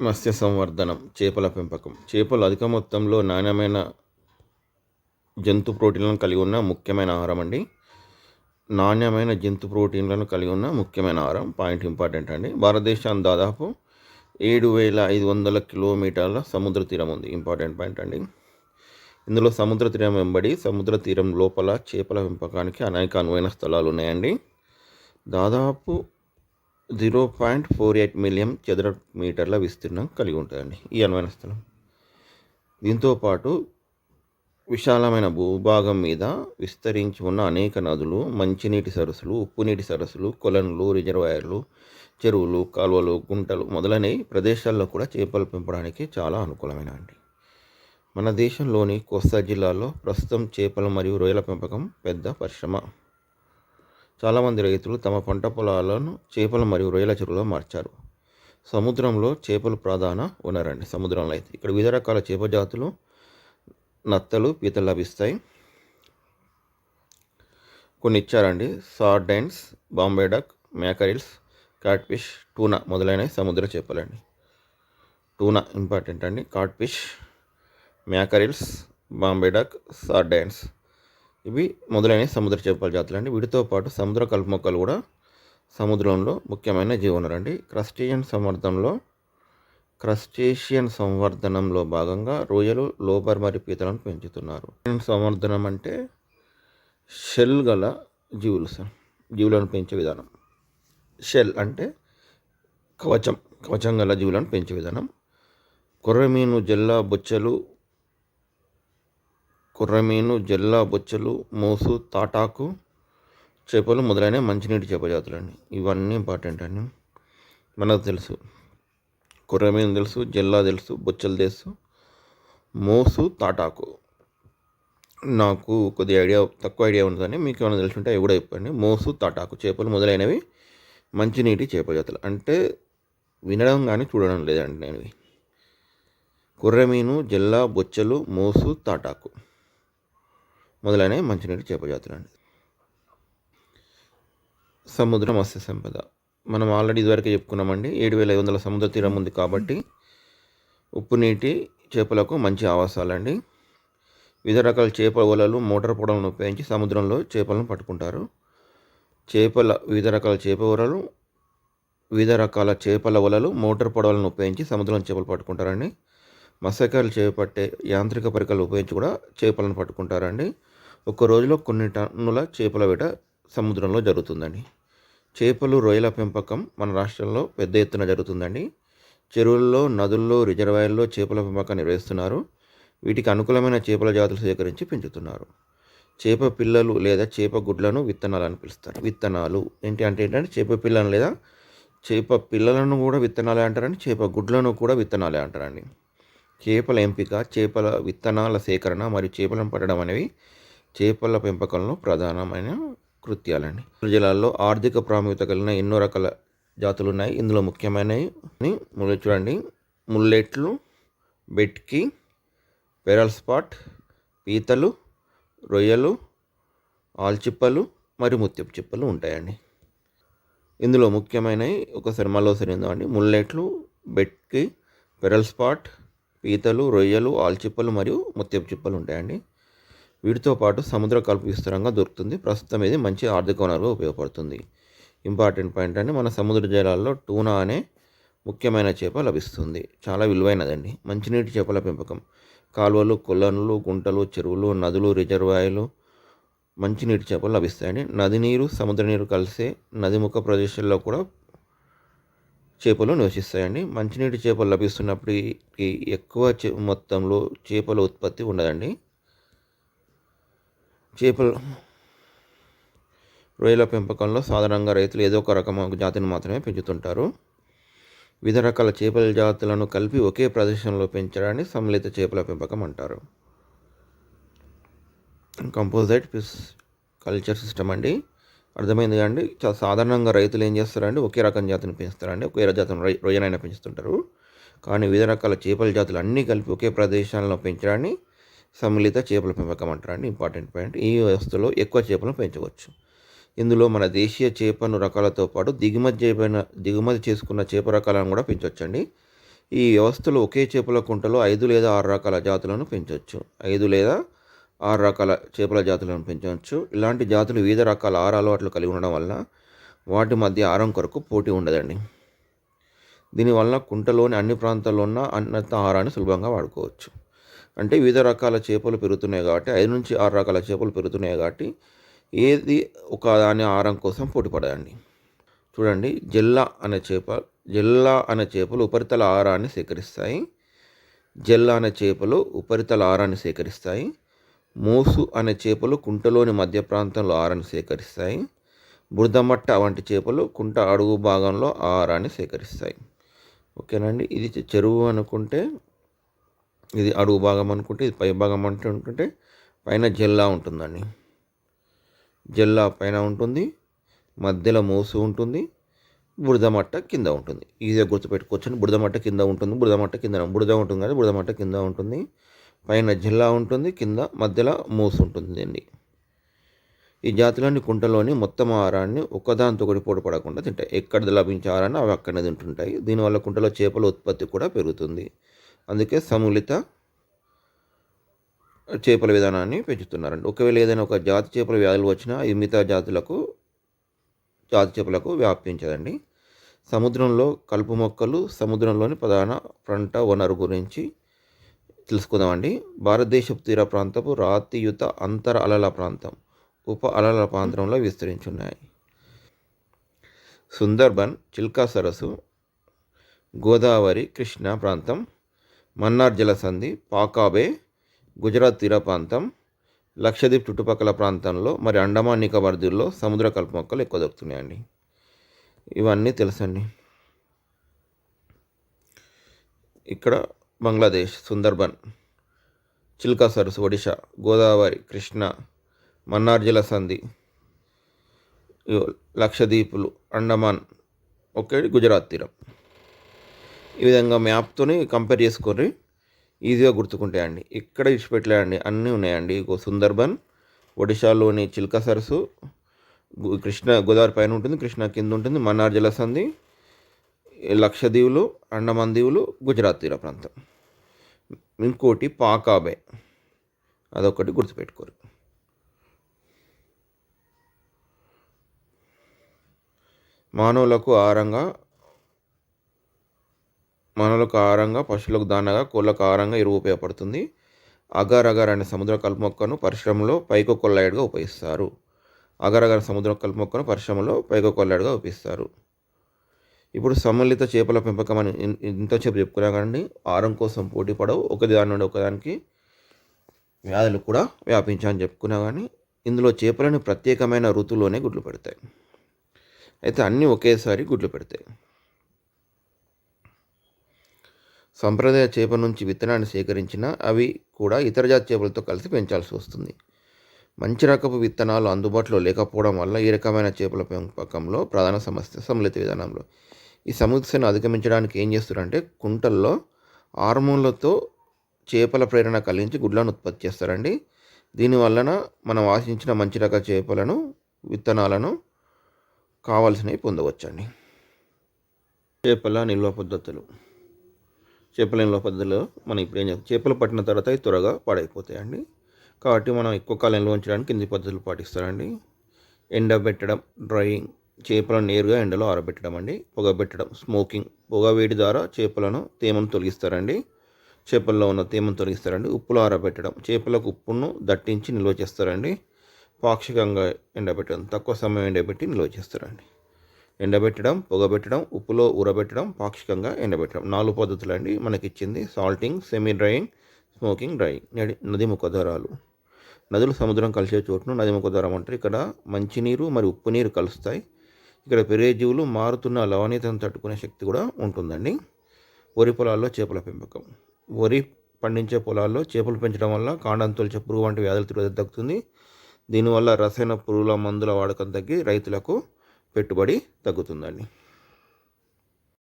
మత్స్య సంవర్ధనం చేపల పెంపకం. చేపలు అధిక మొత్తంలో నాణ్యమైన జంతు ప్రోటీన్లను కలిగి ఉన్న ముఖ్యమైన ఆహారం అండి. నాణ్యమైన జంతు ప్రోటీన్లను కలిగి ఉన్న ముఖ్యమైన ఆహారం. పాయింట్ ఇంపార్టెంట్ అండి. భారతదేశం దాదాపు ఏడు వేల ఐదు వందల కిలోమీటర్ల సముద్ర తీరం ఉంది. ఇంపార్టెంట్ పాయింట్ అండి. ఇందులో సముద్ర తీరం వెంబడి సముద్ర తీరం లోపల చేపల పెంపకానికి అనేక అనువైన స్థలాలు ఉన్నాయండి. దాదాపు zero point four eight million చదరపు మీటర్ల విస్తీర్ణం కలిగి ఉంటుందండి ఈ అనువైన స్థలం. దీంతో పాటు విశాలమైన భూభాగం మీద విస్తరించి ఉన్న అనేక నదులు మంచినీటి సరస్సులు ఉప్పునీటి సరస్సులు కొలనులు రిజర్వాయర్లు చెరువులు కాలువలు గుంటలు మొదలైన ప్రదేశాల్లో కూడా చేపలు పెంపడానికి చాలా అనుకూలమైన అండి మన దేశంలోని కోస్తా జిల్లాలో ప్రస్తుతం చేపలు మరియు రొయ్యల పెంపకం పెద్ద పరిశ్రమ. చాలామంది రైతులు తమ పంట పొలాలను చేపలు మరియు రొయ్యల చెరువులో మార్చారు. సముద్రంలో చేపలు ప్రధాన వనరండి సముద్రంలో అయితే. ఇక్కడ వివిధ రకాల చేప జాతులు నత్తలు పీతలు లభిస్తాయి. కొన్ని ఇచ్చారండి. Sardines Bombay duck mackerels catfish tuna మొదలైనవి సముద్ర చేపలండి. టూనా ఇంపార్టెంట్ అండి. Catfish mackerels Bombay duck sardines. ఇవి మొదలైన సముద్ర చేపల జాతులు అండి వీటితో పాటు సముద్ర కలుపు మొక్కలు కూడా సముద్రంలో ముఖ్యమైన జీవనరండి. క్రస్టేషియన్ సంవర్ధనంలో క్రస్టేషియన్ సంవర్ధనంలో భాగంగా రొయ్యలు లోబర్ మరియు పీతలను పెంచుతున్నారు. సంవర్ధనం అంటే షెల్ గల జీవులు సార్. జీవులను పెంచే విధానం. షెల్ అంటే కవచం కవచం గల జీవులను పెంచే విధానం. కొర్రమీను జల్ల బొచ్చలు కుర్రమీను జల్ల బొచ్చలు మోసు తాటాకు చేపలు మొదలైన మంచినీటి చేప జాతులండి. ఇవన్నీ ఇంపార్టెంట్ అండి. మనకు తెలుసు. కుర్రమీను తెలుసు జల్లా తెలుసు బొచ్చలు తెలుసు మోసు తాటాకు. నాకు కొద్ది ఐడియా తక్కువ ఐడియా ఉంటుందని మీకు ఏమైనా తెలుసుంటే అవి కూడా చెప్పండి. మోసు తాటాకు చేపలు మొదలైనవి మంచినీటి చేప జాతులు. అంటే వినడం కానీ చూడడం లేదండి నేను. కుర్రమీను జల్లా బొచ్చలు మోసు తాటాకు. మొదలైన మంచినీటి చేప జాతులండి సముద్ర మత్స్య సంపద. మనం ఆల్రెడీ ఇదివరకే చెప్పుకున్నామండి ఏడు వేల ఐదు వందల సముద్ర తీరం ఉంది కాబట్టి ఉప్పు నీటి చేపలకు మంచి ఆవాసాలండి. వివిధ రకాల చేప వలలు మోటార్ పొడలను ఉపయోగించి సముద్రంలో చేపలను పట్టుకుంటారు. చేపల వివిధ రకాల చేప వలలు వివిధ రకాల చేపల వలలు మోటార్ పొడవలను ఉపయోగించి సముద్రంలో చేపలు పట్టుకుంటారండి. మత్స్యకారులు చేపట్టే యాంత్రిక పరికరాలు ఉపయోగించి కూడా చేపలను పట్టుకుంటారండి. ఒక రోజులో కొన్ని టన్నుల చేపల వేట సముద్రంలో జరుగుతుందండి. చేపలు రొయ్యల పెంపకం మన రాష్ట్రంలో పెద్ద ఎత్తున జరుగుతుందండి. చెరువుల్లో నదుల్లో రిజర్వాయర్లో చేపల పెంపకం నిర్వహిస్తున్నారు. వీటికి అనుకూలమైన చేపల జాతులు సేకరించి పెంచుతున్నారు. చేప పిల్లలు లేదా చేప గుడ్లను విత్తనాలు అని పిలుస్తారు. విత్తనాలు ఏంటి అంటే ఏంటంటే చేప పిల్లలను లేదా చేప పిల్లలను కూడా విత్తనాలే అంటారని చేప గుడ్లను కూడా విత్తనాలే అంటారండి. చేపల ఎంపిక చేపల విత్తనాల సేకరణ మరియు చేపలను పట్టడం అనేవి చేపల పెంపకంలో ప్రధానమైన కృత్యాలండి. జిల్లాల్లో ఆర్థిక ప్రాముఖ్యత కలిగిన ఎన్నో రకాల జాతులు ఉన్నాయి ఇందులో ముఖ్యమైనవి ముళ్ళు చూడండి. ముల్లెట్లు బెట్కి పెరల్ స్పాట్ పీతలు రొయ్యలు ఆల్చిప్పలు మరియు ముత్యపు చిప్పలు ఉంటాయండి. ఇందులో ముఖ్యమైనవి ఒకసారి మళ్ళీ అండి ముల్లెట్లు బెట్కి పెరల్ స్పాట్ పీతలు రొయ్యలు ఆల్చిప్పలు మరియు ముత్యపు చిప్పలు ఉంటాయండి. వీటితో పాటు సముద్ర కలుపు విస్తారంగా దొరుకుతుంది. ప్రస్తుతం ఇది మంచి ఆర్థిక వనరుగా ఉపయోగపడుతుంది. ఇంపార్టెంట్ పాయింట్ అంటే మన సముద్ర జలాల్లో టూనా అనే ముఖ్యమైన చేప లభిస్తుంది. చాలా విలువైనదండి. మంచినీటి చేపల పెంపకం. కాలువలు కొల్లనులు గుంటలు చెరువులు నదులు రిజర్వాయర్లు మంచినీటి చేపలు లభిస్తాయండి. నది నీరు సముద్ర నీరు కలిసే నదిముఖ ప్రదేశాల్లో కూడా చేపలు నివసిస్తాయండి. మంచినీటి చేపలు లభిస్తున్నప్పటికీ ఎక్కువ మొత్తంలో చేపల ఉత్పత్తి ఉండదండి. చేపలు. రొయ్యల పెంపకంలో సాధారణంగా రైతులు ఏదో ఒక రకం జాతిని మాత్రమే పెంచుతుంటారు. వివిధ రకాల చేపల జాతులను కలిపి ఒకే ప్రదేశంలో పెంచడాన్ని సమ్మిళిత చేపల పెంపకం అంటారు. కంపోజైట్ ఫిష్ కల్చర్ సిస్టమ్ అండి. అర్థమైంది అండి చాలా సాధారణంగా రైతులు ఏం చేస్తారండి ఒకే రకం జాతిని పెంచుతారండి. ఒకే జాతిని రొయ్యనైనా పెంచుతుంటారు. కానీ వివిధ రకాల చేపల జాతులు అన్నీ కలిపి ఒకే ప్రదేశాల్లో పెంచడాన్ని సమ్మిళిత చేపల పెంపకం అంటారండి ఇంపార్టెంట్ పాయింట్ ఈ వ్యవస్థలో ఎక్కువ చేపలను పెంచవచ్చు. ఇందులో మన దేశీయ చేపను రకాలతో పాటు దిగుమతి చేయబడిన దిగుమతి చేసుకున్న చేప రకాలను కూడా పెంచవచ్చండి ఈ వ్యవస్థలో ఒకే చేపల కుంటలో ఐదు లేదా ఆరు రకాల జాతులను పెంచవచ్చు ఐదు లేదా ఆరు రకాల చేపల జాతులను పెంచవచ్చు ఇలాంటి జాతులు వివిధ రకాల ఆహార అలవాట్లు కలిగి ఉండడం వల్ల వాటి మధ్య ఆహారం కొరకు పోటీ ఉండదండి. దీనివల్ల కుంటలోని అన్ని ప్రాంతాల్లో ఉన్న అన్నత ఆహారాన్ని సులభంగా వాడుకోవచ్చు. అంటే వివిధ రకాల చేపలు పెరుగుతున్నాయి కాబట్టి ఐదు నుంచి ఆరు రకాల చేపలు పెరుగుతున్నాయి కాబట్టి ఏది ఒక దాని ఆహారం కోసం పోటీపడదండి. చూడండి జెల్లా అనే చేప జెల్లా అనే చేపలు ఉపరితల ఆహారాన్ని సేకరిస్తాయి. జెల్లా అనే చేపలు ఉపరితల ఆహారాన్ని సేకరిస్తాయి. మోసు అనే చేపలు కుంటలోని మధ్య ప్రాంతంలో ఆహారాన్ని సేకరిస్తాయి. బురదమట్ట వంటి చేపలు కుంట అడుగు భాగంలో ఆహారాన్ని సేకరిస్తాయి. ఓకేనండి ఇది చెరువు అనుకుంటే ఇది అడుగు భాగం అనుకుంటే ఇది పై భాగం అంటే అనుకుంటే పైన జెల్లా ఉంటుందండి. జెల్లా పైన ఉంటుంది మధ్యలో మోసు ఉంటుంది బురదమట్ట కింద ఉంటుంది. ఈజీగా గుర్తుపెట్టుకోవచ్చు బురదమట్ట కింద ఉంటుంది బురదమట్ట కింద బురద ఉంటుంది కానీ బురదమట్ట కింద ఉంటుంది. పైన జిల్లా ఉంటుంది కింద మధ్యలో మూసు ఉంటుంది అండి ఈ జాతులన్నీ కుంటలోని మొత్తం ఆహారాన్ని ఒకదానితో ఒకటి పోటీ పడకుండా తింటాయి. ఎక్కడ లభించే ఆహారాన్ని అవి అక్కడనే తింటుంటాయి. దీనివల్ల కుంటలో చేపల ఉత్పత్తి కూడా పెరుగుతుంది. అందుకే సమూలిత చేపల విధానాన్ని పెంచుతున్నారండి. ఒకవేళ ఏదైనా ఒక జాతి చేపల వ్యాధులు వచ్చినా ఈ మిగతా జాతులకు జాతి చేపలకు వ్యాపించదండి. సముద్రంలో కలుపు మొక్కలు సముద్రంలోని ప్రధాన పంట వనరు గురించి తెలుసుకుందామండి. భారతదేశపు తీర ప్రాంతపు రాతియుత అంతర అలల ప్రాంతం ఉప అలల ప్రాంతంలో విస్తరించున్నాయి. సుందర్బన్ చిల్కా సరస్సు గోదావరి కృష్ణ ప్రాంతం మన్నార్ జలసంధి పాకాబే గుజరాత్ తీర ప్రాంతం లక్షద్వీప్ చుట్టుపక్కల ప్రాంతంలో మరి అండమాన్ నికోబార్ సముద్ర కలుపు మొక్కలు ఎక్కువ దొరుకుతున్నాయండి. ఇవన్నీ తెలుసండి. ఇక్కడ బంగ్లాదేశ్ సుందర్బన్ చిల్కా సరస్సు ఒడిశా గోదావరి కృష్ణ మన్నార్ జలసంధి లక్షద్వీపులు అండమాన్ ఒకే గుజరాత్ తీరం. ఈ విధంగా మ్యాప్తోని కంపేర్ చేసుకొని ఈజీగా గుర్తుకుంటాయండి. ఇక్కడ ఇచ్చిపెట్టలేండి అన్నీ ఉన్నాయండి. సుందర్బన్ ఒడిశాలోని చిల్కా సరస్సు కృష్ణ గోదావరి పైన ఉంటుంది కృష్ణ కింద ఉంటుంది మన్నార్ జలసంధి లక్షదీవులు అండమాన్ దీవులు గుజరాత్ తీర ప్రాంతం. ఇంకోటి పాకాబే. అదొకటి గుర్తుపెట్టుకోరు మానవులకు ఆహారంగా మానవులకు ఆహారంగా పశువులకు దానగా కోళ్ళకు ఆహారంగా ఎరువు ఉపయోగపడుతుంది. అగర్ అగర్ అనే సముద్ర కలుపు పరిశ్రమలో పైకో కొల్లాయిడ్గా ఉపయోగిస్తారు. అగర్ అగర్ సముద్ర కలుపు మొక్కను పరిశ్రమలో పైకో కొల్లాయిడ్గా ఉపయోగిస్తారు. ఇప్పుడు సమ్మిళిత చేపల పెంపకం అని ఇంతసేపు చెప్పుకున్నా కానీ ఆరం కోసం పోటీ పడవు. ఒకదాని నుండి ఒకదానికి వ్యాధులు కూడా వ్యాపించాలని చెప్పుకున్నా కానీ ఇందులో చేపలను ప్రత్యేకమైన ఋతువులోనే గుడ్లు పెడతాయి. అయితే అన్నీ ఒకేసారి గుడ్లు పెడతాయి. సంప్రదాయ చేప నుంచి విత్తనాన్ని సేకరించిన అవి కూడా ఇతర జాతి చేపలతో కలిసి పెంచాల్సి వస్తుంది. మంచి రకపు విత్తనాలు అందుబాటులో లేకపోవడం వల్ల ఈ రకమైన చేపల పెంపకంలో ప్రధాన సమస్య సమ్మిళిత విధానంలో. ఈ సమస్యను అధిగమించడానికి ఏం చేస్తారంటే కుంటల్లో హార్మోన్లతో చేపల ప్రేరణ కలిగించి గుడ్లను ఉత్పత్తి చేస్తారండి. దీనివలన మనం ఆశించిన మంచి రక చేపలను విత్తనాలను కావాల్సినవి పొందవచ్చండి. చేపల నిల్వ పద్ధతులు. చేపలేని పద్ధతిలో మనం ఇప్పుడు ఏం చేస్తాం? చేపలు పట్టిన తర్వాత అవి త్వరగా పాడైపోతాయండి. కాబట్టి మనం ఎక్కువ కాలం నిల్వ ఉంచడానికి కింది పద్ధతులు పాటిస్తారండి. ఎండబెట్టడం డ్రైయింగ్ చేపలను నేరుగా ఎండలో ఆరబెట్టడం అండి. పొగబెట్టడం స్మోకింగ్ పొగ వేడి ద్వారా చేపలను తేమను తొలగిస్తారండి. చేపల్లో ఉన్న తేమను తొలగిస్తారండి. ఉప్పులో ఆరబెట్టడం చేపలకు ఉప్పును దట్టించి నిల్వ చేస్తారండి. పాక్షికంగా ఎండబెట్టడం తక్కువ సమయం ఎండబెట్టి నిల్వ చేస్తారండి. ఎండబెట్టడం పొగబెట్టడం ఉప్పులో ఊరబెట్టడం పాక్షికంగా ఎండబెట్టడం. నాలుగు పద్ధతులు అండి మనకి ఇచ్చింది salting semi drying smoking drying నది ముఖద్వారాలు నదులు సముద్రం కలిసే చోటును నది ముఖద్వారం అంటారు. ఇక్కడ మంచినీరు మరి ఉప్పు నీరు కలుస్తాయి. ఇక్కడ పెరిగే జీవులు మారుతున్న లవణీయతను తట్టుకునే శక్తి కూడా ఉంటుందండి. వరి పొలాల్లో చేపల పెంపకం. వరి పండించే పొలాల్లో చేపలు పెంచడం వల్ల కాండం తొలిచే పురుగు వంటి వ్యాధులు తగ్గుతుంది. దీనివల్ల రసాయన పురుగుల మందుల వాడకం తగ్గి రైతులకు పెట్టుబడి తగ్గుతుందండి.